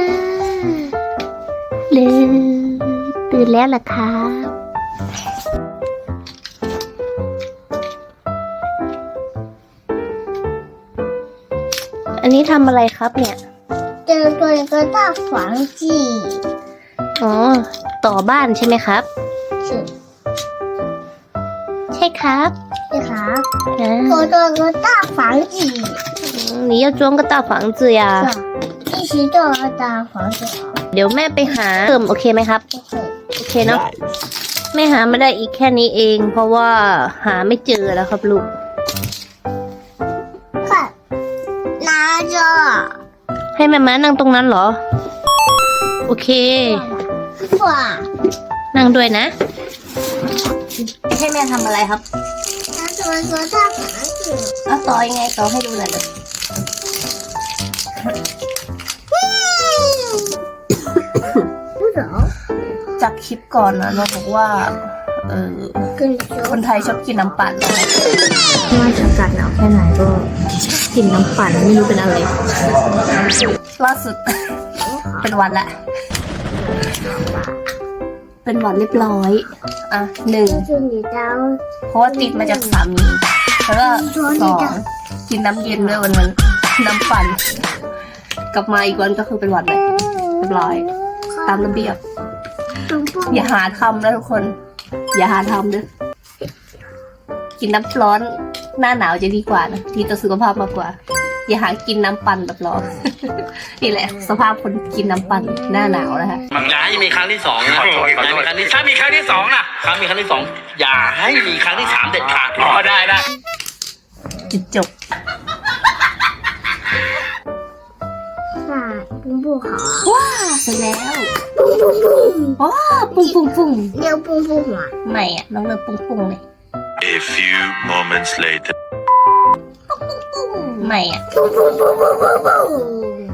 นะลืมตื่นแล้วล่ะครับอันนี้ทำอะไรครับเนี่ย เจอตัว一个大房子อ๋อ ต่อบ้านใช่ไหมครับ ใช่ใช่ครับใช่ครับเจอตัว一个大房子你要装个大房子呀？是啊 ชี้ตัวเดี๋ยวแม่ไปหาเติมโอเคไหมครับ โอเคเนาะแม่หาไม่ได้อีกแค่นี้เอง เพราะว่าหาไม่เจอแล้วครับลูกค่ะน้าจ้าให้แม่มานั่งตรงนั้นเหรอ โอเค ว้านั่งด้วยนะ ให้แม่ทำอะไรครับต่อยังไงต่อให้ดูหน่อย ลิปก่อนนะเราบอกว่า เออคนไทยชอบกินน้ำปั่นไม่ว่าจะอากาศหนาวแค่ไหนก็กินน้ำปั่นไม่รู้เป็นอะไรล่าสุด เป็นวันละ เป็นวันเรียบร้อย อะหนึ่งเพราะว่าติดมาจากสามีแล้วก็สองกินน้ำเย็นด้วยวันนั้นน้ำปั่น กลับมาอีกวันก็คือเป็นวันเลยเรียบร้อย ตามระเบียบ อย่าหาทำนะทุกคน อย่าหาทำเด้อกินน้ำร้อนหน้าหนาวจะดีกว่านะดีต่อสุขภาพมากกว่า อย่าหากินน้ำปั่นแบบร้อน นี่แหละ สภาพคนกินน้ำปั่นหน้าหนาวนะคะ อย่าให้มีครั้งที่สองนะ ขอโทษขอโทษ ย่าให้มีครั้งที่ ถ้ามีครั้งที่สองน่ะ ครั้งมีครั้งที่สองอย่าให้มีครั้งที่สามเด็ดขาด อ๋อได้ได้ จุดจบ 那不不好啊， ว้าเ 蹦蹦哦，蹦蹦蹦，要蹦蹦吗？妈呀，能不能蹦蹦嘞？A few moments later，蹦蹦蹦，妈呀，蹦蹦蹦蹦蹦蹦，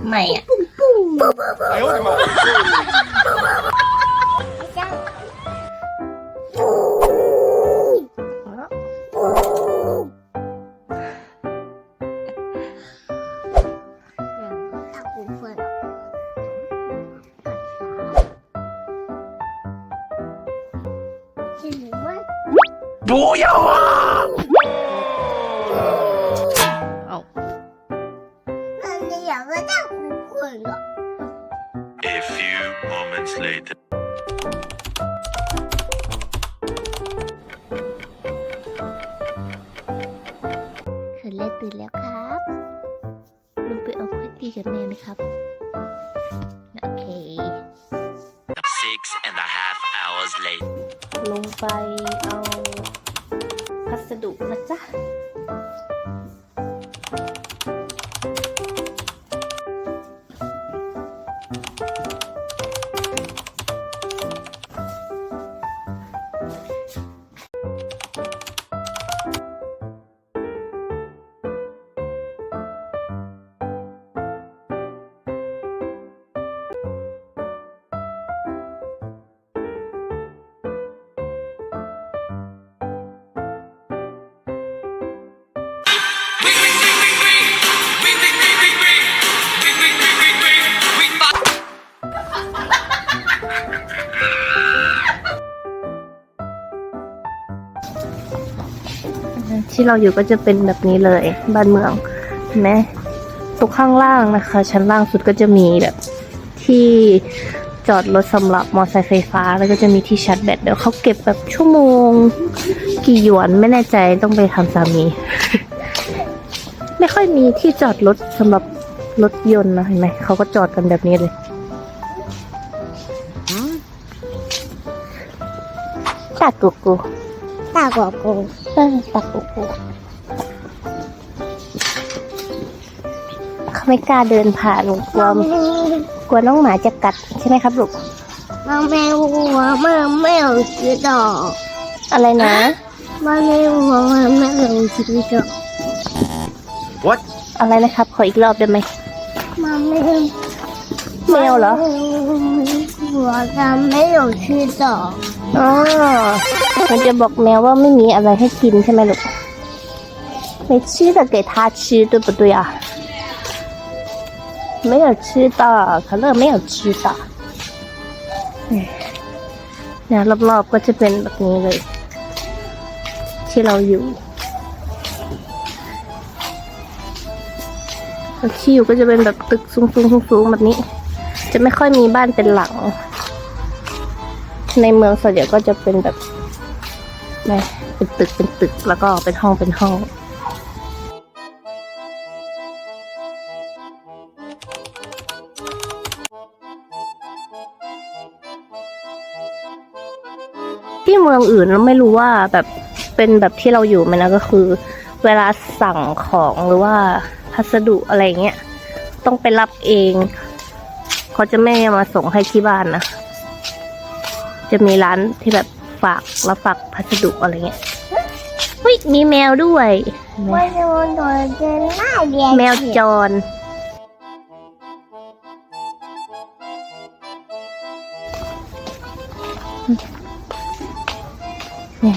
妈呀，蹦蹦蹦蹦蹦，哎呦我的妈！不要啊าวะเอามันอยากไม่ได้หรอ A few moments later คืนแรกตื่นแล้วครับ ลุงไปเอาคุยตีกับแม่ไหมครับ โอเค Six and a half hours late ลงไปเอา ที่เราอยู่ก็จะเป็นแบบนี้เลย บ้านเมืองเห็นไหมตรงข้างล่างนะคะ ชั้นล่างสุดก็จะมีแบบที่จอดรถสำหรับมอเตอร์ไซค์ไฟฟ้า แล้วก็จะมีที่ชาร์จแบตเดี๋ยวเขาเก็บแบบชั่วโมง กี่หยวนไม่แน่ใจต้องไปทำสามี ไม่ค่อยมีที่จอดรถสำหรับรถยนต์นะเห็นไหมเขาก็จอดกันแบบนี้เลยตากุกู 大狗狗， เออตากุกูเขาไม่กล้าเดินผ่านกลัว 猫咪， กลัวน้องหมาจะกัดใช่ไหมครับลูก 猫咪，我们没有知道， อะไรนะ 猫咪，我们没有知道， What อะไรนะครับ ขออีกรอบได้ไหม 猫咪， แมวเหรอ 我的没有吃的， อ๋อมันจะบอกแมวว่าไม่มีอะไรให้กินใช่ไหมลูก没吃的给它吃对不对啊没有吃的可乐没有吃的嗯 เนี่ยรอบๆก็จะเป็นแบบนี้เลย ที่เราอยู่แล้วที่อยู่ก็จะเป็นแบบตึกสูงๆสูงๆแบบนี้ จะไม่ค่อยมีบ้านเป็นหลัง ในเมืองส่วนใหญ่ก็จะเป็นแบบนะเป็นตึกเป็นตึกแล้วก็เป็นห้องเป็นห้องที่เมืองอื่นเราไม่รู้ว่าแบบเป็นแบบที่เราอยู่ไหมนะก็คือ เวลาสั่งของหรือว่าพัสดุอะไรเงี้ยต้องไปรับเอง เขาจะไม่มาส่งให้ที่บ้านนะ จะมีร้านที่แบบฝากรับฝากพัสดุอะไรเงี้ยเฮ้ยมีแมวด้วยแมวจรเนี่ย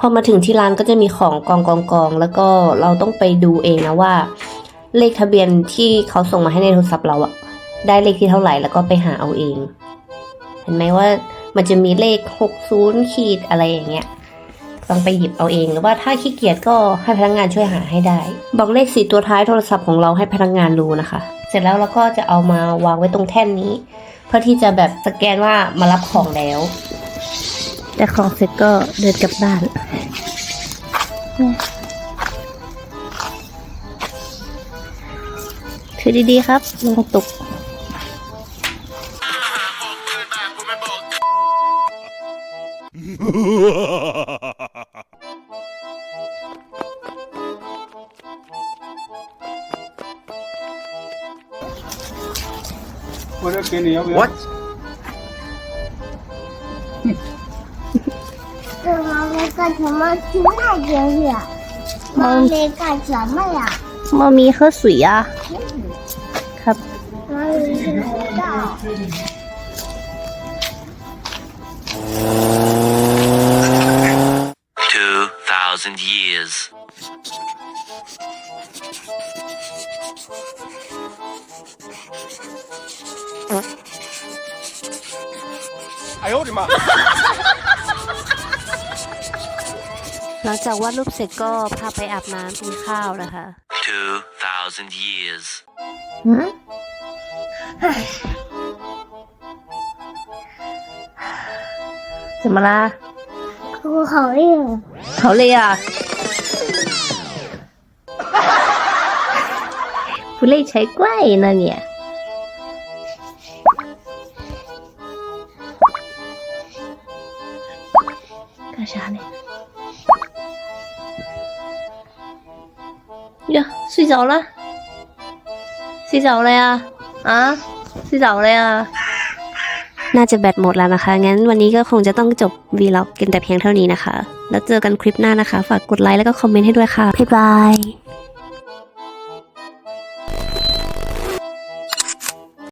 พอมาถึงที่ร้านก็จะมีของกองกองกองแล้วก็เราต้องไปดูเองนะว่า เลขทะเบียนที่เขาส่งมาให้ในโทรศัพท์เราอะได้เลขที่เท่าไหร่แล้วก็ไปหาเอาเอง เห็นไหมว่ามันจะมีเลข 60ขีดอะไรอย่างเงี้ยต้องไปหยิบเอาเองหรือว่าถ้าขี้เกียจก็ให้พนักงานช่วยหาให้ได้ บอกเลขสี่ตัวท้ายโทรศัพท์ของเราให้พนักงานรู้นะคะ เสร็จแล้วเราก็จะเอามาวางไว้ตรงแท่นนี้ เพื่อที่จะแบบสแกนว่ามารับของแล้ว แต่ของเสร็จก็เดินกลับบ้านถือดีๆครับลงตก What 这怎么去那边去？猫咪干什么呀？猫咪喝水呀。看。猫咪睡觉。Two thousand years。哎呦我的妈！ หลังจากวาดรูปเสร็จก็พาไปอาบน้ำกินข้าวนะคะ Two thousand years. หืม怎么啦？我好累啊！好累啊！不累才怪呢你。 睡着了，睡着了呀？啊，睡着了呀？ น่าจะแบตหมดแล้วนะคะ งั้นวันนี้ก็คงจะต้องจบวีล็อกกันแต่เพียงเท่านี้นะคะ แล้วเจอกันคลิปหน้านะคะ ฝากกดไลค์แล้วก็คอมเมนต์ให้ด้วยค่ะ บ๊ายบาย